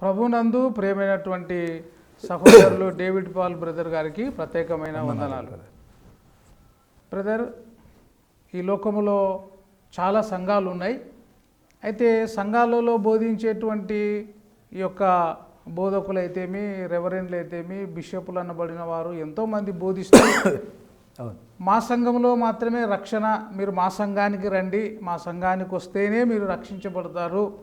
ప్రభునందు ప్రేమైనటువంటి సహోదరులు డేవిడ్ పాల్ బ్రదర్ గారికి ప్రత్యేకమైన వందనాలు. బ్రదర్. ఈ లోకములో చాలా సంఘాలు ఉన్నాయి. అయితే సంఘాలలో బోధించేటువంటి ఈ యొక్క బోధకులు అయితేమి రెవరెండ్లు అయితేమి బిషపులు అనబడిన వారు ఎంతోమంది బోధిస్తారు మా సంఘంలో మాత్రమే రక్షణ మీరు మా సంఘానికి రండి మా సంఘానికి వస్తేనే మీరు రక్షించబడతారు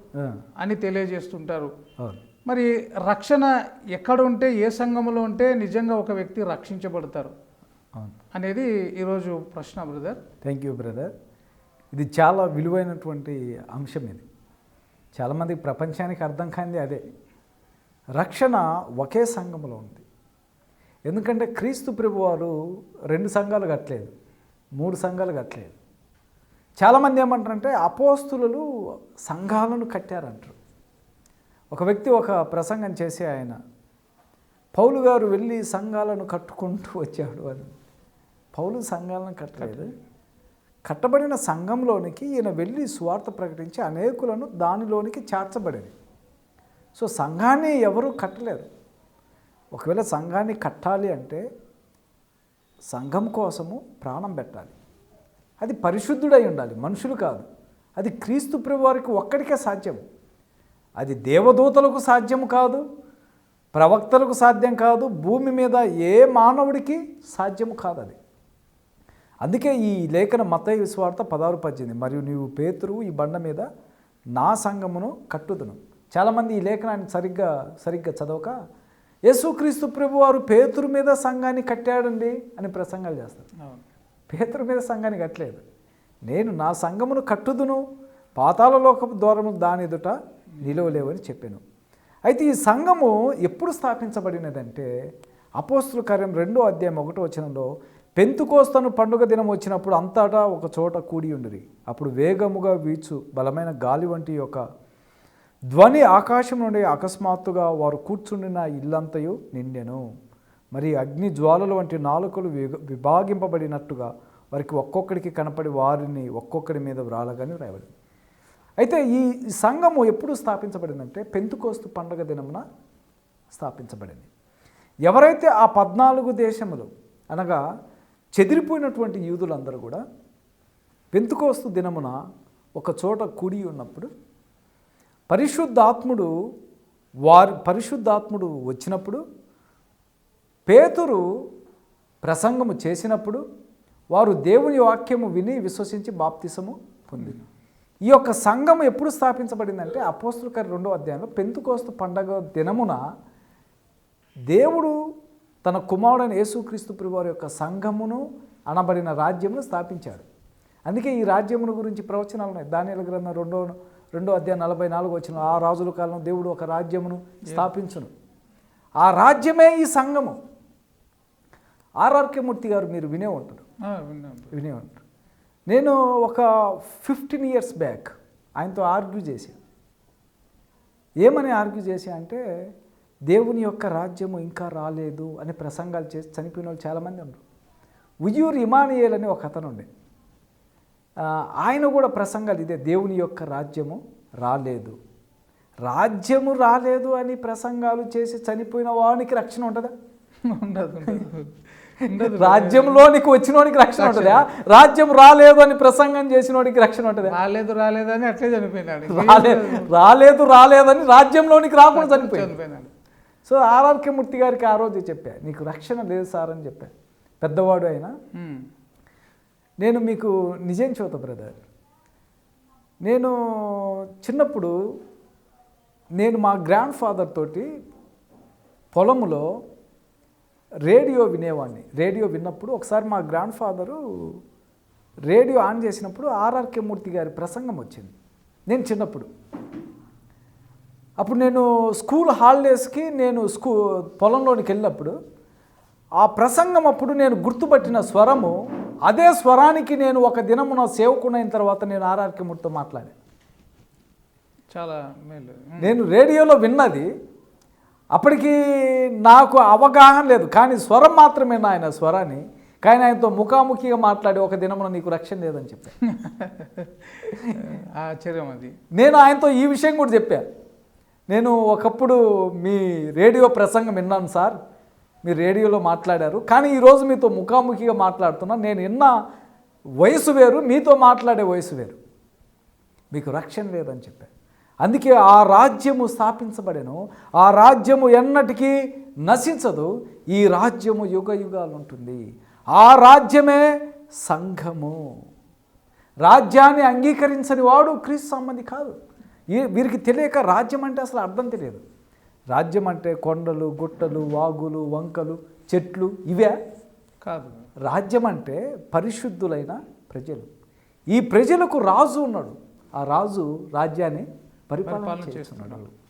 అని తెలియజేస్తుంటారు. అవును. మరి రక్షణ ఎక్కడ ఉంటే ఏ సంఘంలో ఉంటే నిజంగా ఒక వ్యక్తి రక్షించబడతారు? అవును. అనేది ఈరోజు ప్రశ్న బ్రదర్. Thank you brother. ఇది చాలా విలువైనటువంటి అంశం ఇది. చాలామందికి ప్రపంచానికి అర్థం కానిది అదే. రక్షణ ఒకే సంఘంలో ఉంది. ఎందుకంటే క్రీస్తు ప్రభువారు రెండు సంఘాలు కట్టలేదు మూడు సంఘాలు కట్టలేదు. చాలామంది ఏమంటారంటే అపోస్తులు సంఘాలను కట్టారంటారు. ఒక వ్యక్తి ఒక ప్రసంగం చేసి ఆయన పౌలు గారు వెళ్ళి సంఘాలను కట్టుకుంటూ వచ్చాడు అని. పౌలు సంఘాలను కట్టలేదు. కట్టబడిన సంఘంలోనికి ఈయన వెళ్ళి స్వార్థ ప్రకటించి అనేకులను దానిలోనికి చేర్చబడింది. సో సంఘాన్ని ఎవరూ కట్టలేరు. ఒకవేళ సంఘాన్ని కట్టాలి అంటే సంఘం కోసము ప్రాణం పెట్టాలి. అది పరిశుద్ధుడై ఉండాలి మనుషులు కాదు. అది క్రీస్తు ప్రభు వారికి ఒక్కడికే సాధ్యం. అది దేవదూతలకు సాధ్యం కాదు ప్రవక్తలకు సాధ్యం కాదు భూమి మీద ఏ మానవుడికి సాధ్యము కాదు అది అందుకే ఈ లేఖన మత విశ్వార్త పదహారు పద్దెనిమిది మరియు నీవు పేతురు ఈ బండ మీద నా సంఘమును కట్టుదును. చాలామంది ఈ లేఖనాన్ని సరిగ్గా సరిగ్గా చదవక యేసుక్రీస్తు ప్రభు వారు పేతురు మీద సంఘాన్ని కట్టాడండి అని ప్రసంగాలు చేస్తారు. పేతురు మీద సంఘాన్ని కట్టలేదు. నేను నా సంఘమును కట్టుదును పాతాళలోకపు ద్వారము దాని ఎదుట నిలవలేవని చెప్పాను. అయితే ఈ సంఘము ఎప్పుడు స్థాపించబడినదంటే అపోస్తుల కార్యం రెండో అధ్యాయం ఒకటో వచనంలో పెంతుకోస్తను పండుగ దినం వచ్చినప్పుడు అంతటా ఒక చోట కూడి ఉండిరి. అప్పుడు వేగముగా వీచు బలమైన గాలి వంటి యొక్క ధ్వని ఆకాశం నుండి అకస్మాత్తుగా వారు కూర్చుండిన ఇల్లంతయు నిండెను. మరి అగ్ని జ్వాలల వంటి నాలుకలు విభాగింపబడినట్టుగా వారికి ఒక్కొక్కడికి కనపడి వారిని ఒక్కొక్కడి మీద వ్రాలగానే రాయబడింది అయితే ఈ ఈ సంఘము ఎప్పుడు స్థాపించబడిందంటే పెంతుకోస్తు పండగ దినమున స్థాపించబడింది. ఎవరైతే ఆ పద్నాలుగు దేశములు అనగా చెదిరిపోయినటువంటి యూదులందరూ కూడా పెంతుకోస్తు దినమున ఒక చోట కూడి ఉన్నప్పుడు పరిశుద్ధాత్ముడు వారు పరిశుద్ధాత్ముడు వచ్చినప్పుడు పేతురు ప్రసంగము చేసినప్పుడు వారు దేవుని వాక్యము విని విశ్వసించి బాప్తిసము పొందిన ఈ యొక్క సంఘం ఎప్పుడు స్థాపించబడిందంటే అపోస్తుల రెండో అధ్యాయంలో పెంతుకోస్తు పండగ దినమున దేవుడు తన కుమారుడైన యేసుక్రీస్తు ప్రభువారి యొక్క సంఘమును అనబడిన రాజ్యమును స్థాపించాడు. అందుకే ఈ రాజ్యమును గురించి ప్రవచనాలు ఉన్నాయి దానిల గ్రంథం రెండో రెండో అధ్యాయం నలభై నాలుగు వచ్చిన ఆ రాజుల కాలంలో దేవుడు ఒక రాజ్యమును స్థాపించును. ఆ రాజ్యమే ఈ సంఘము. ఆర్ఆర్కే మూర్తి గారు మీరు వినే ఉంటారు వినే ఉంటారు నేను ఒక ఫిఫ్టీన్ ఇయర్స్ బ్యాక్ ఆయనతో ఆర్గ్యూ చేశాను ఏమని ఆర్గ్యూ చేశా అంటే దేవుని యొక్క రాజ్యము ఇంకా రాలేదు అని ప్రసంగాలు చేసి చనిపోయిన వాళ్ళు చాలామంది ఉన్నారు. ఉయ్యూరు ఇమానియేల్ అని ఒక అతను ఉండే ఆయన కూడా ప్రసంగాలు ఇదే దేవుని యొక్క రాజ్యము రాలేదు. రాజ్యము రాలేదు అని ప్రసంగాలు చేసి చనిపోయిన వానికి రక్షణ ఉంటుందా? ఉండదు రాజ్యంలోనికి వచ్చినోడికి రక్షణ ఉంటుందా? రాజ్యం రాలేదు అని ప్రసంగం చేసినోడికి రక్షణ ఉంటుందా? రాలేదు రాలేదు అని అట్లే చనిపోయినాడు. రాలే రాలేదు రాలేదని రాజ్యంలోనికి రాకుండా చనిపోయింది సో ఆర్ఆర్కే మూర్తి గారికి ఆ రోజు చెప్పా నీకు రక్షణ లేదు సార్ అని చెప్పా. పెద్దవాడు అయినా. నేను మీకు నిజం చూత బ్రదర్ నేను చిన్నప్పుడు నేను మా గ్రాండ్ ఫాదర్ తోటి పొలములో రేడియో వినేవాడిని. రేడియో విన్నప్పుడు ఒకసారి మా గ్రాండ్ ఫాదరు రేడియో ఆన్ చేసినప్పుడు ఆర్ఆర్కే మూర్తి గారి ప్రసంగం వచ్చింది. నేను చిన్నప్పుడు. అప్పుడు నేను స్కూల్ హాలిడేస్కి నేను స్కూ పొలంలోనికి వెళ్ళినప్పుడు ఆ ప్రసంగం అప్పుడు నేను గుర్తుపట్టిన స్వరము అదే స్వరానికి నేను ఒక దినమున సేవకునైన తర్వాత నేను ఆర్ఆర్కే మూర్తితో మాట్లాడాను. చాలా మేలు. నేను రేడియోలో విన్నది. అప్పటికి నాకు అవగాహన లేదు. కానీ స్వరం మాత్రమే నా ఆయన స్వరాన్ని. కానీ ఆయనతో ముఖాముఖిగా మాట్లాడి ఒక దినమున నీకు రక్షణ లేదని చెప్పాను. ఆశ్చర్యం అది. నేను ఆయనతో ఈ విషయం కూడా చెప్పా. నేను ఒకప్పుడు మీ రేడియో ప్రసంగం విన్నాను సార్. మీరు రేడియోలో మాట్లాడారు. కానీ ఈరోజు మీతో ముఖాముఖిగా మాట్లాడుతున్నాను నేను ఎన్న వయసు వేరు మీతో మాట్లాడే వయసు వేరు. మీకు రక్షణ లేదని చెప్పారు అందుకే ఆ రాజ్యము స్థాపించబడెను. ఆ రాజ్యము ఎన్నటికీ నశించదు. ఈ రాజ్యము యుగ యుగాలు ఉంటుంది ఆ రాజ్యమే సంఘము. రాజ్యాన్ని అంగీకరించని వాడు క్రీస్తు సంబంధి కాదు. ఈ వీరికి తెలియక రాజ్యం అంటే అసలు అర్థం తెలియదు. రాజ్యం అంటే కొండలు గుట్టలు వాగులు వంకలు చెట్లు ఇవే. కాదు. రాజ్యం అంటే పరిశుద్ధులైన ప్రజలు. ఈ ప్రజలకు రాజు ఉన్నాడు. ఆ రాజు రాజ్యాన్ని పరిపాలన చేస్తున్నాడు.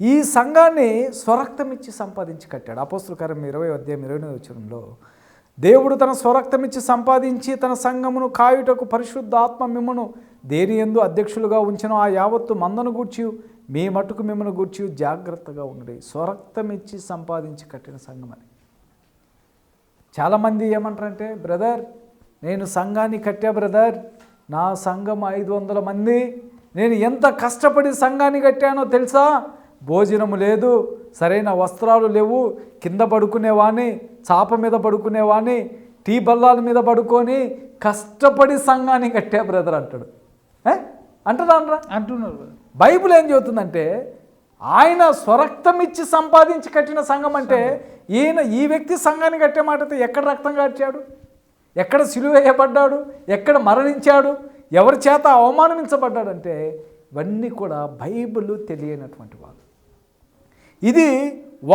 ఈ సంఘాన్ని స్వరక్తం ఇచ్చి సంపాదించి కట్టాడు. అపోస్తులకారం ఇరవై అధ్యాయం ఇరవై వచనంలో దేవుడు తన స్వరక్తం ఇచ్చి సంపాదించి తన సంఘమును కాయుటకు పరిశుద్ధ ఆత్మ మిమ్మను దేని ఎందు అధ్యక్షులుగా ఉంచిన ఆ యావత్తు మందను గూర్చి మీ మట్టుకు మిమ్మల్ని గూర్చి జాగ్రత్తగా ఉండి స్వరక్తం ఇచ్చి సంపాదించి కట్టిన సంఘం అని చాలామంది ఏమంటారంటే బ్రదర్ నేను సంఘాన్ని కట్టా బ్రదర్. నా సంఘం ఐదు వందల మంది. నేను ఎంత కష్టపడి సంఘాన్ని కట్టానో తెలుసా? భోజనము లేదు సరైన వస్త్రాలు లేవు. కింద పడుకునేవాణ్ణి చాప మీద పడుకునేవాణ్ణి టీ బల్లాల మీద పడుకొని కష్టపడి సంఘాన్ని కట్టా బ్రదర్ అంటాడు. అంటారా అనరా అంటున్నారు. బైబిల్ ఏం చెబుతుందంటే ఆయన స్వరక్తం ఇచ్చి సంపాదించి కట్టిన సంఘం అంటే ఈయన ఈ వ్యక్తి సంఘాన్ని కట్టే మాటతో ఎక్కడ రక్తం కాచాడు ఎక్కడ సిలువ వేయబడ్డాడు? ఎక్కడ మరణించాడు? ఎవరి చేత అవమానించబడ్డాడంటే ఇవన్నీ కూడా బైబిల్ తెలియనటువంటి వాళ్ళు. ఇది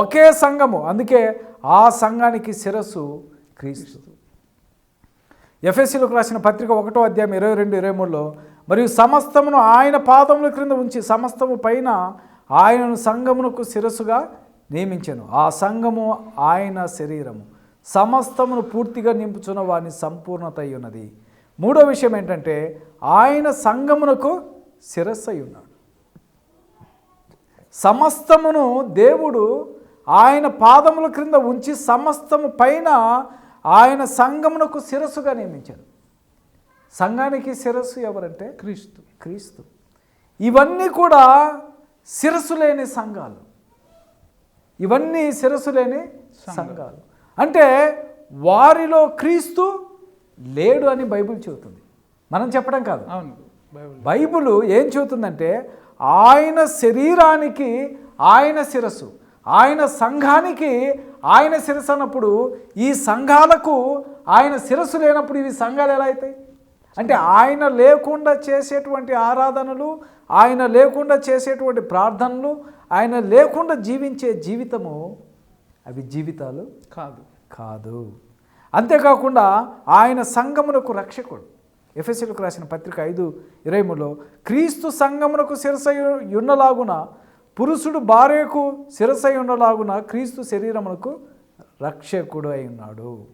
ఒకే సంఘము అందుకే ఆ సంఘానికి శిరస్సు క్రీస్తు. ఎఫ్ఎస్సీలకు రాసిన పత్రిక ఒకటో అధ్యాయం ఇరవై రెండు ఇరవై మూడులో మరియు సమస్తమును ఆయన పాదముల క్రింద ఉంచి సమస్తము పైన ఆయనను సంఘమునకు శిరస్సుగా నియమించాను. ఆ సంఘము ఆయన శరీరము. సమస్తమును పూర్తిగా నింపుచున్న వాని సంపూర్ణత అయి ఉన్నది మూడో విషయం ఏంటంటే ఆయన సంఘమునకు శిరస్సు అయి ఉన్నాడు సమస్తమును దేవుడు ఆయన పాదముల క్రింద ఉంచి సమస్తము పైన ఆయన సంఘమునకు శిరస్సుగా నియమించాడు. సంఘానికి శిరస్సు ఎవరంటే క్రీస్తు. క్రీస్తు. ఇవన్నీ కూడా శిరస్సు లేని సంఘాలు. ఇవన్నీ శిరస్సు లేని సంఘాలు. అంటే వారిలో క్రీస్తు లేడు అని బైబిల్ చెబుతుంది. మనం చెప్పడం కాదు. అవును. బైబిల్. బైబిల్ ఏం చెబుతుందంటే ఆయన శరీరానికి ఆయన శిరస్సు ఆయన సంఘానికి ఆయన శిరస్సు అన్నప్పుడు ఈ సంఘాలకు ఆయన శిరస్సు లేనప్పుడు ఇవి సంఘాలు ఎలా అవుతాయి? అంటే ఆయన లేకుండా చేసేటువంటి ఆరాధనలు ఆయన లేకుండా చేసేటువంటి ప్రార్థనలు ఆయన లేకుండా జీవించే జీవితము అవి జీవితాలు కాదు. కాదు. అంతేకాకుండా ఆయన సంఘమునకు రక్షకుడు. ఎఫ్ఎస్సీలకు రాసిన పత్రిక ఐదు ఇరవై మూడులో క్రీస్తు సంఘమునకు శిరసై ఉన్నలాగున పురుషుడు భార్యకు శిరసై క్రీస్తు శరీరమునకు రక్షకుడు అయి ఉన్నాడు.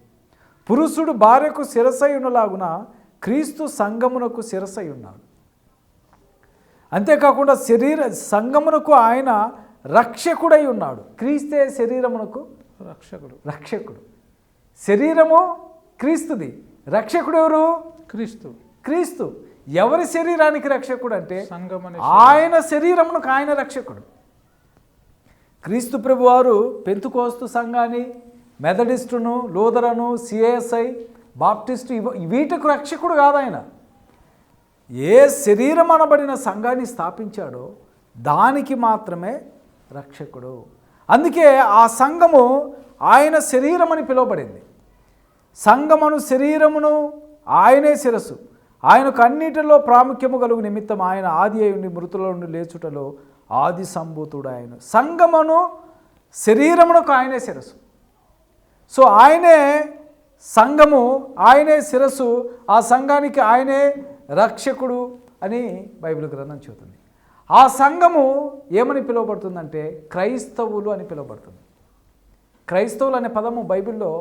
పురుషుడు భార్యకు శిరసై ఉండలాగున క్రీస్తు సంఘమునకు శిరసై ఉన్నాడు. అంతేకాకుండా శరీర సంఘమునకు ఆయన రక్షకుడై ఉన్నాడు. క్రీస్తే శరీరమునకు రక్షకుడు. రక్షకుడు. శరీరము క్రీస్తుది. రక్షకుడు ఎవరు? క్రీస్తు. క్రీస్తు. ఎవరి శరీరానికి రక్షకుడు అంటే ఆయన శరీరమునకు ఆయన రక్షకుడు. క్రీస్తు ప్రభు వారు పెంతుకోస్తు సంఘాన్ని మెథడిస్టును లూదరను సిఎస్ఐ బాప్టిస్టు వీటికి రక్షకుడు కాదు ఆయన ఏ శరీరం అనబడిన సంఘాన్ని స్థాపించాడో దానికి మాత్రమే రక్షకుడు. అందుకే ఆ సంఘము ఆయన శరీరం అని పిలువబడింది. సంఘమును శరీరమును ఆయనే శిరస్సు. ఆయనకు అన్నిటిలో ప్రాముఖ్యము కలుగు నిమిత్తం ఆయన ఆది అయి మృతుల నుండి లేచుటలో ఆది సంభూతుడు ఆయన. సంగమును శరీరమునకు ఆయనే శిరస్సు. సో ఆయనే సంఘము ఆయనే శిరస్సు ఆ సంఘానికి ఆయనే రక్షకుడు అని బైబిల్ గ్రంథం చెబుతుంది. ఆ సంఘము ఏమని పిలువబడుతుందంటే క్రైస్తవులు అని పిలువబడుతుంది. క్రైస్తవులు అనే పదము బైబిల్లో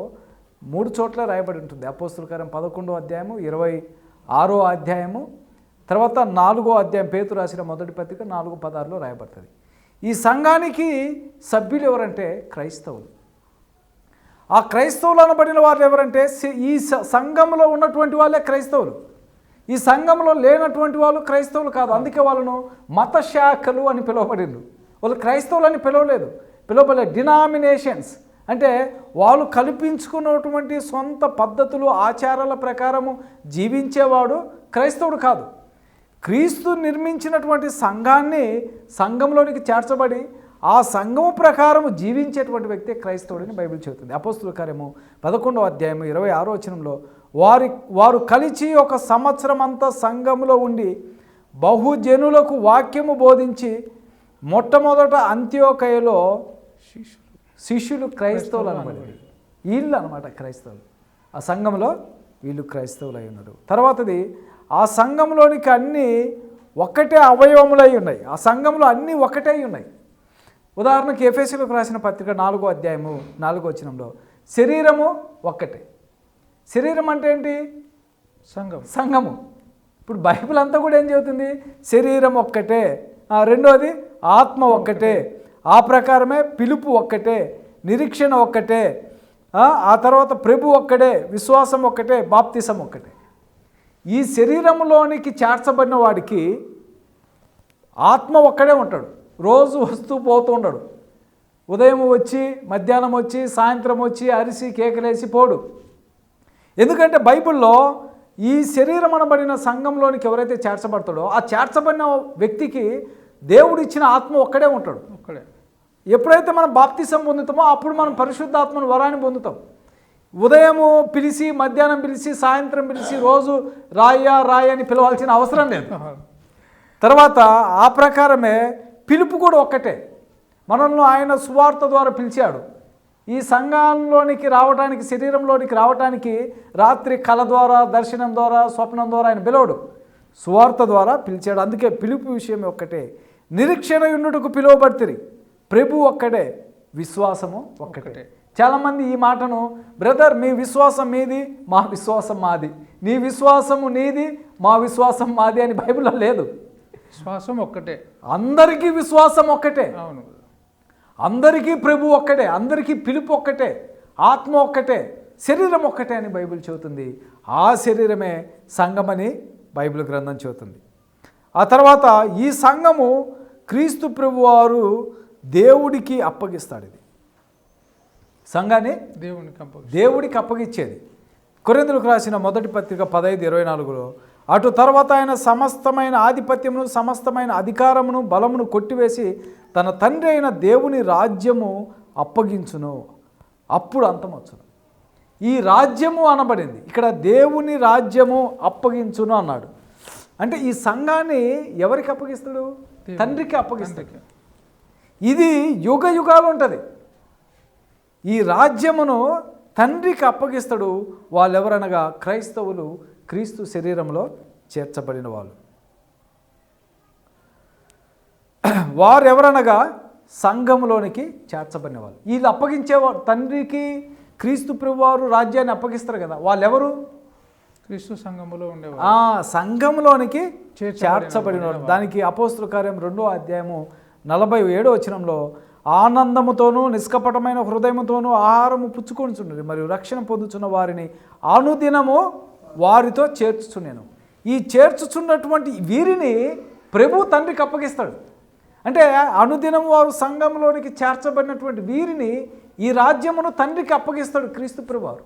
మూడు చోట్ల రాయబడి ఉంటుంది. అపోస్తులకారం పదకొండో అధ్యాయము ఇరవై ఆరో అధ్యాయము తర్వాత నాలుగో అధ్యాయం పేతు రాసిన మొదటి పత్రిక నాలుగు పదాల్లో రాయబడుతుంది. ఈ సంఘానికి సభ్యులు ఎవరంటే క్రైస్తవులు. ఆ క్రైస్తవులు అనబడిన వారు ఎవరంటే ఈ స- సంఘంలో ఉన్నటువంటి వాళ్ళే క్రైస్తవులు. ఈ సంఘంలో లేనటువంటి వాళ్ళు క్రైస్తవులు కాదు. అందుకే వాళ్ళను మత శాఖలు అని పిలువబడిండ్రు వాళ్ళు క్రైస్తవులు అని పిలవలేదు. పిలవలే డినామినేషన్స్. అంటే వాళ్ళు కల్పించుకున్నటువంటి సొంత పద్ధతులు ఆచారాల ప్రకారము జీవించేవాడు క్రైస్తవుడు కాదు. క్రీస్తు నిర్మించినటువంటి సంఘాన్ని సంఘంలోనికి చేర్చబడి ఆ సంఘము ప్రకారం జీవించేటువంటి వ్యక్తి క్రైస్తవుడని బైబిల్ చెబుతుంది. అపోస్తుల కార్యము పదకొండవ అధ్యాయము ఇరవై ఆరో వచనంలో వారి వారు కలిసి ఒక సంవత్సరం అంతా సంఘములో ఉండి బహుజనులకు వాక్యము బోధించి మొట్టమొదట అంత్యోకయలో శిష్యులు శిష్యులు క్రైస్తవులు అనమాట వీళ్ళు అనమాట క్రైస్తవులు. ఆ సంఘంలో వీళ్ళు క్రైస్తవులు అయి ఉన్నారు. తర్వాతది ఆ సంఘంలోనికి అన్నీ ఒక్కటే అవయవములై ఉన్నాయి. ఆ సంఘంలో అన్నీ ఒకటే ఉన్నాయి. ఉదాహరణకి ఎఫ్ఎస్సీలకు రాసిన పత్రిక నాలుగో అధ్యాయము నాలుగో వచనంలో శరీరము ఒక్కటే. శరీరం అంటే ఏంటి? సంఘం సంఘము. ఇప్పుడు బైబిల్ అంతా కూడా ఏం చెబుతుంది? శరీరం ఒక్కటే. రెండోది ఆత్మ ఒక్కటే. ఆ ప్రకారమే పిలుపు ఒక్కటే నిరీక్షణ ఒక్కటే. ఆ, ఆ తర్వాత ప్రభు ఒక్కడే విశ్వాసం ఒక్కటే బాప్తిసం ఒక్కటే. ఈ శరీరంలోనికి చేర్చబడిన వాడికి ఆత్మ ఒక్కడే ఉంటాడు. రోజు వస్తూ పోతూ ఉండడు. ఉదయం వచ్చి మధ్యాహ్నం వచ్చి సాయంత్రం వచ్చి అరిసి కేకలేసి పోడు. ఎందుకంటే బైబిల్లో ఈ శరీరం అనబడిన సంఘంలోనికి ఎవరైతే చేర్చబడతాడో ఆ చేర్చబడిన వ్యక్తికి దేవుడు ఇచ్చిన ఆత్మ ఒక్కడే ఉంటాడు. ఒక్కడే. ఎప్పుడైతే మనం బాప్తిసం పొందుతామో అప్పుడు మనం పరిశుద్ధాత్మను వరాన్ని పొందుతాం. ఉదయము పిలిచి మధ్యాహ్నం పిలిచి సాయంత్రం పిలిచి రోజు రాయ్యా రాయి అని పిలవాల్సిన అవసరం లేదు. తర్వాత ఆ ప్రకారమే పిలుపు కూడా ఒక్కటే. మనల్ని ఆయన సువార్త ద్వారా పిలిచాడు. ఈ సంఘంలోనికి రావడానికి శరీరంలోనికి రావడానికి రాత్రి కళ ద్వారా దర్శనం ద్వారా స్వప్నం ద్వారా ఆయన పిలవడు. సువార్త ద్వారా పిలిచాడు. అందుకే పిలుపు విషయం ఒక్కటే. నిరీక్షణ యున్నుటకు పిలువబడితిరి. ప్రభు ఒక్కడే విశ్వాసము ఒక్కటే. చాలామంది ఈ మాటను బ్రదర్ మీ విశ్వాసం మీది మా విశ్వాసం మాది. నీ విశ్వాసము నీది మా విశ్వాసం మాది అని బైబిల్లో లేదు. శ్వాసం ఒక్కటే. అందరికీ విశ్వాసం ఒక్కటే. అవును. అందరికీ ప్రభు ఒక్కటే అందరికీ పిలుపు ఒక్కటే ఆత్మ ఒక్కటే శరీరం ఒక్కటే అని బైబిల్ చెబుతుంది. ఆ శరీరమే సంఘమని బైబిల్ గ్రంథం చెబుతుంది. ఆ తర్వాత ఈ సంఘము క్రీస్తు ప్రభు వారు దేవుడికి అప్పగిస్తాడు ఇది. సంఘాన్ని దేవునికి అప్ప దేవుడికి అప్పగిచ్చేది. కొరిందులకు రాసిన మొదటి పత్రిక పదహైదు ఇరవై నాలుగులో అటు తర్వాత ఆయన సమస్తమైన ఆధిపత్యమును సమస్తమైన అధికారమును బలమును కొట్టివేసి తన తండ్రి అయిన దేవుని రాజ్యము అప్పగించును. అప్పుడు అంతమొచ్చును ఈ రాజ్యము అనబడింది. ఇక్కడ దేవుని రాజ్యము అప్పగించును అన్నాడు. అంటే ఈ సంఘాన్ని ఎవరికి అప్పగిస్తాడు? తండ్రికి అప్పగిస్తాడు. ఇది యుగ యుగాలు ఉంటుంది. ఈ రాజ్యమును తండ్రికి అప్పగిస్తాడు వాళ్ళెవరనగా? క్రైస్తవులు క్రీస్తు శరీరంలో చేర్చబడిన వాళ్ళు. వారెవరనగా సంఘములోనికి చేర్చబడిన వాళ్ళు. వీళ్ళు అప్పగించేవారు తండ్రికి క్రీస్తు ప్రభువారు రాజ్యాన్ని అప్పగిస్తారు కదా వాళ్ళెవరు? క్రీస్తు సంఘములో ఉండేవారు. ఆ సంఘంలోనికి చేర్చబడిన వాడు. దానికి అపోస్తుల కార్యం రెండో అధ్యాయము నలభై ఏడో వచనంలో ఆనందముతోనూ నిష్కపటమైన హృదయముతోనూ ఆహారము పుచ్చుకొనిచున్నది మరియు రక్షణ పొందుచున్న వారిని అనుదినము వారితో చేర్చుచున్నాను. ఈ చేర్చుచున్నటువంటి వీరిని ప్రభు తండ్రికి అప్పగిస్తాడు. అంటే అనుదినం వారు సంఘంలోనికి చేర్చబడినటువంటి వీరిని ఈ రాజ్యమును తండ్రికి అప్పగిస్తాడు క్రీస్తు ప్రభువారు.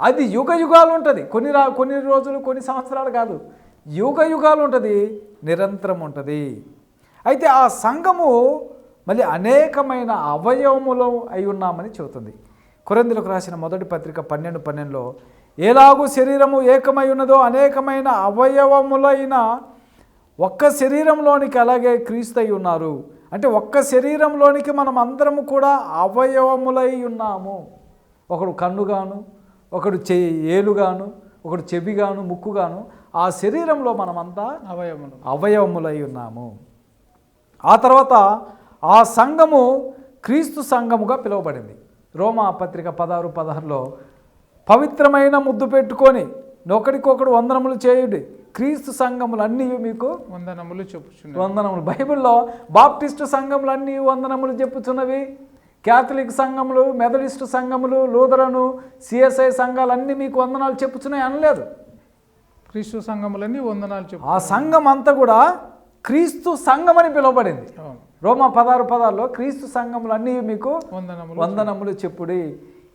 అది యుగ యుగాలు ఉంటుంది. కొన్ని రా కొన్ని రోజులు కొన్ని సంవత్సరాలు కాదు. యుగ యుగాలు ఉంటుంది నిరంతరం ఉంటుంది. అయితే ఆ సంఘము మళ్ళీ అనేకమైన అవయవములు అయి ఉన్నామని చెబుతుంది. కొరందులకు రాసిన మొదటి పత్రిక పన్నెండు పన్నెండులో ఎలాగూ శరీరము ఏకమై ఉన్నదో అనేకమైన అవయవములైన ఒక్క శరీరంలోనికి అలాగే క్రీస్తు అయి ఉన్నారు. అంటే ఒక్క శరీరంలోనికి మనం అందరము కూడా అవయవములై ఉన్నాము. ఒకడు కన్నుగాను ఒకడు చే ఏలుగాను ఒకడు చెవిగాను ముక్కుగాను ఆ శరీరంలో మనమంతా అవయములు అవయవములై ఉన్నాము. ఆ తర్వాత ఆ సంఘము క్రీస్తు సంఘముగా పిలువబడింది. రోమా పత్రిక పదహారు పదహారులో పవిత్రమైన ముద్దు పెట్టుకొని ఒకడికొకడు వందనములు చేయుడి. క్రీస్తు సంఘములు అన్నీ మీకు వందనములు చెప్పుచున్నారు వందనములు. బైబిల్లో బాప్టిస్టు సంఘములు అన్నీ వందనములు చెప్పుచున్నవి. క్యాథలిక్ సంఘములు మెథడిస్టు సంఘములు లూథరను సిఎస్ఐ సంఘాలు అన్నీ మీకు వందనాలు చెప్పుచున్నాయి అనలేదు. క్రీస్తు సంఘములన్నీ వందనాలు చెప్పు ఆ సంఘం అంతా కూడా క్రీస్తు సంఘం అని పిలువబడింది. రోమా పదారు పదాల్లో క్రీస్తు సంఘములు అన్నీ మీకు వందనములు వందనములు చెప్పుడి.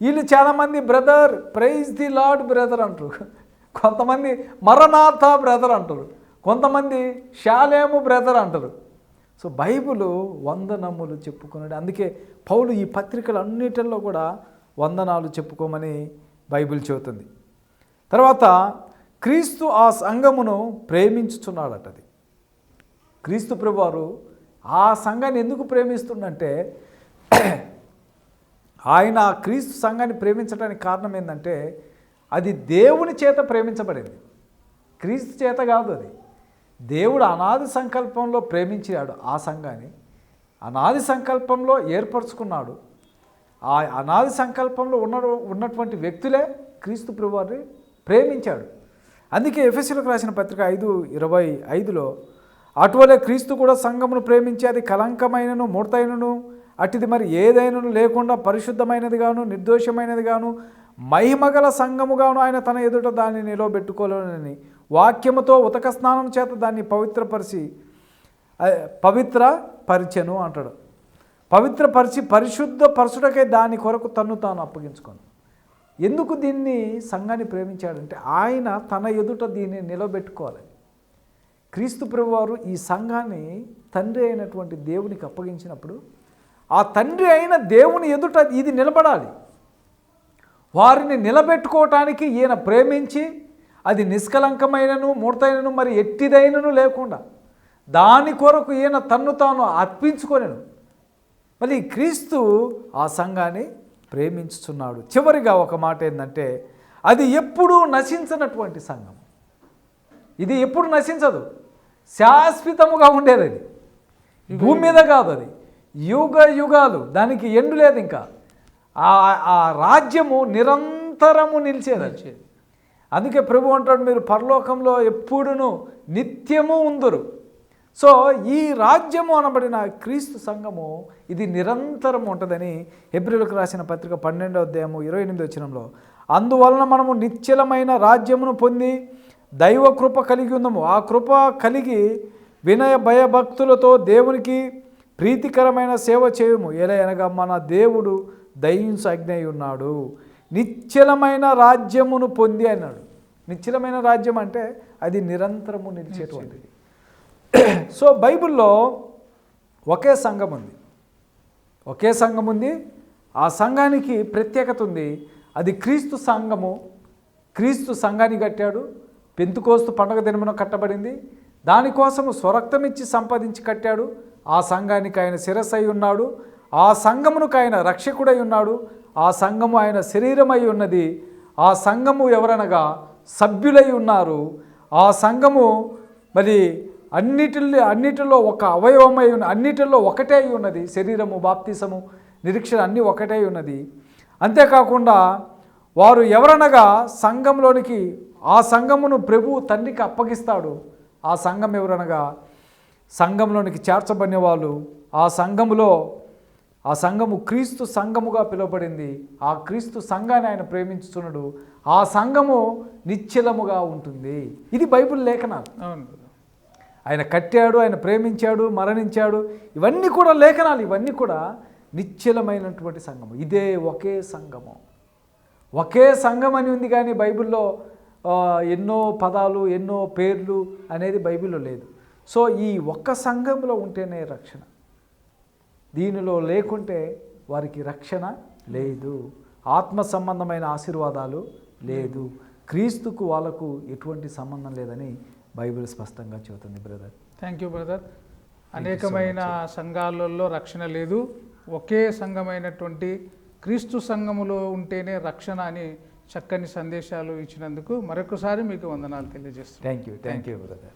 వీళ్ళు చాలామంది brother praise the lord brother అంటారు. కొంతమంది మరణార్థ బ్రదర్ అంటారు. కొంతమంది శాలేము బ్రదర్ అంటారు. సో బైబుల్ వందనములు చెప్పుకున్నాడు. అందుకే పౌలు ఈ పత్రికలు అన్నిటిల్లో కూడా వందనాలు చెప్పుకోమని బైబిల్ చెబుతుంది. తర్వాత క్రీస్తు ఆ సంఘమును ప్రేమించుచున్నాడట అది. క్రీస్తు ప్రభువారు ఆ సంఘాన్ని ఎందుకు ప్రేమిస్తుండంటే ఆయన ఆ క్రీస్తు సంఘాన్ని ప్రేమించడానికి కారణం ఏంటంటే అది దేవుని చేత ప్రేమించబడింది. క్రీస్తు చేత కాదు అది. దేవుడు అనాది సంకల్పంలో ప్రేమించాడు ఆ సంఘాన్ని. అనాది సంకల్పంలో ఏర్పరచుకున్నాడు. ఆ అనాది సంకల్పంలో ఉన్న ఉన్నటువంటి వ్యక్తులే క్రీస్తు ప్రభువారిని ప్రేమించాడు. అందుకే ఎఫ్ఎస్సీలకు రాసిన పత్రిక ఐదు ఇరవై ఐదులో అటువలే క్రీస్తు కూడా సంఘమును ప్రేమించి అది కలంకమైనను మూర్తైనను అటిది మరి ఏదైనా లేకుండా పరిశుద్ధమైనది గాను నిర్దోషమైనది గాను మహిమగల సంఘముగాను ఆయన తన ఎదుట దాన్ని నిలవబెట్టుకోలేనని వాక్యముతో ఉతక స్నానం చేత దాన్ని పవిత్రపరిచి పవిత్ర పరిచెను అంటాడు. పవిత్రపరిచి పరిశుద్ధ పరచుటకే దాని కొరకు తన్ను తాను అప్పగించుకోను. ఎందుకు దీన్ని సంఘాన్ని ప్రేమించాడంటే ఆయన తన ఎదుట దీన్ని నిలబెట్టుకోవాలి. క్రీస్తు ప్రభువారు ఈ సంఘాన్ని తండ్రి అయినటువంటి దేవునికి అప్పగించినప్పుడు ఆ తండ్రి అయిన దేవుని ఎదుట ఇది నిలబడాలి. వారిని నిలబెట్టుకోవటానికి ఈయన ప్రేమించి అది నిష్కలంకమైనను మూర్తైనను మరి ఎట్టిదైనను లేకుండా దాని కొరకు ఈయన తన్ను తాను అర్పించుకొనెను. మళ్ళీ క్రీస్తు ఆ సంఘాన్ని ప్రేమించుచున్నాడు. చివరిగా ఒక మాట ఏంటంటే అది ఎప్పుడూ నశించనటువంటి సంఘం. ఇది ఎప్పుడు నశించదు. శాశ్వతముగా ఉండేది అది. భూమి మీద కాదు అది. యుగ యుగాలు దానికి ఎండు లేదు ఇంకా. ఆ ఆ రాజ్యము నిరంతరము నిలిచేది అది. అందుకే ప్రభు అంటాడు మీరు పరలోకంలో ఎప్పుడును నిత్యము ఉందరు. సో ఈ రాజ్యము అనబడిన క్రీస్తు సంఘము ఇది నిరంతరం ఉంటుందని ఏప్రిల్కు రాసిన పత్రిక పన్నెండవ అధ్యాయము ఇరవై ఎనిమిది వచ్చినంలో అందువలన మనము నిశ్చలమైన రాజ్యమును పొంది దైవ కృప కలిగి ఉందము ఆ కృప కలిగి వినయ భయభక్తులతో దేవునికి ప్రీతికరమైన సేవ చేయము. ఎలా అనగా మన దేవుడు దయించు అజ్ఞ ఉన్నాడు. నిశ్చలమైన రాజ్యమును పొంది అన్నాడు. నిశ్చలమైన రాజ్యం అంటే అది నిరంతరము నిలిచేటువంటిది. సో బైబిల్లో ఒకే సంఘం ఉంది. ఒకే సంఘం ఉంది. ఆ సంఘానికి ప్రత్యేకత ఉంది. అది క్రీస్తు సంఘము. క్రీస్తు సంఘాన్ని కట్టాడు. పెంతుకోస్తు పండగ దినమున కట్టబడింది. దానికోసము స్వరక్తం ఇచ్చి సంపాదించి కట్టాడు. ఆ సంఘానికి ఆయన శిరస్సు అయి ఉన్నాడు. ఆ సంఘమునకు ఆయన రక్షకుడై ఉన్నాడు. ఆ సంఘము ఆయన శరీరమై ఉన్నది. ఆ సంఘము ఎవరనగా సభ్యులై ఉన్నారు. ఆ సంఘము మరి అన్నిటిలో అన్నిటిలో ఒక అవయవమై ఉన్న అన్నిటిలో ఒకటే అయి ఉన్నది. శరీరము బాప్తిసము నిరీక్షణ అన్నీ ఒకటే అయి ఉన్నది. అంతేకాకుండా వారు ఎవరనగా సంఘంలోనికి ఆ సంఘమును ప్రభు తండ్రికి అప్పగిస్తాడు. ఆ సంఘం ఎవరనగా సంఘంలోనికి చేర్చబడిన వాళ్ళు ఆ సంఘములో ఆ సంఘము క్రీస్తు సంఘముగా పిలువబడింది. ఆ క్రీస్తు సంఘాన్ని ఆయన ప్రేమించుతున్నాడు ఆ సంఘము నిశ్చలముగా ఉంటుంది. ఇది బైబిల్ లేఖనాలు. ఆయన కట్టాడు ఆయన ప్రేమించాడు మరణించాడు. ఇవన్నీ కూడా లేఖనాలు. ఇవన్నీ కూడా నిశ్చలమైనటువంటి సంఘము. ఇదే ఒకే సంఘము. ఒకే సంఘం అని ఉంది కానీ బైబిల్లో ఎన్నో పదాలు ఎన్నో పేర్లు అనేది బైబిల్లో లేదు. సో ఈ ఒక్క సంఘంలో ఉంటేనే రక్షణ. దీనిలో లేకుంటే వారికి రక్షణ లేదు. ఆత్మ సంబంధమైన ఆశీర్వాదాలు లేదు. క్రీస్తుకు వాళ్ళకు ఎటువంటి సంబంధం లేదని బైబిల్ స్పష్టంగా చెబుతుంది బ్రదర్. థ్యాంక్ యూ బ్రదర్ అనేకమైన సంఘాలలో రక్షణ లేదు. ఒకే సంఘమైనటువంటి క్రీస్తు సంఘములో ఉంటేనే రక్షణ అని చక్కని సందేశాలు ఇచ్చినందుకు మరొకసారి మీకు వందనాలు తెలియజేస్తున్నాను thank you thank you brother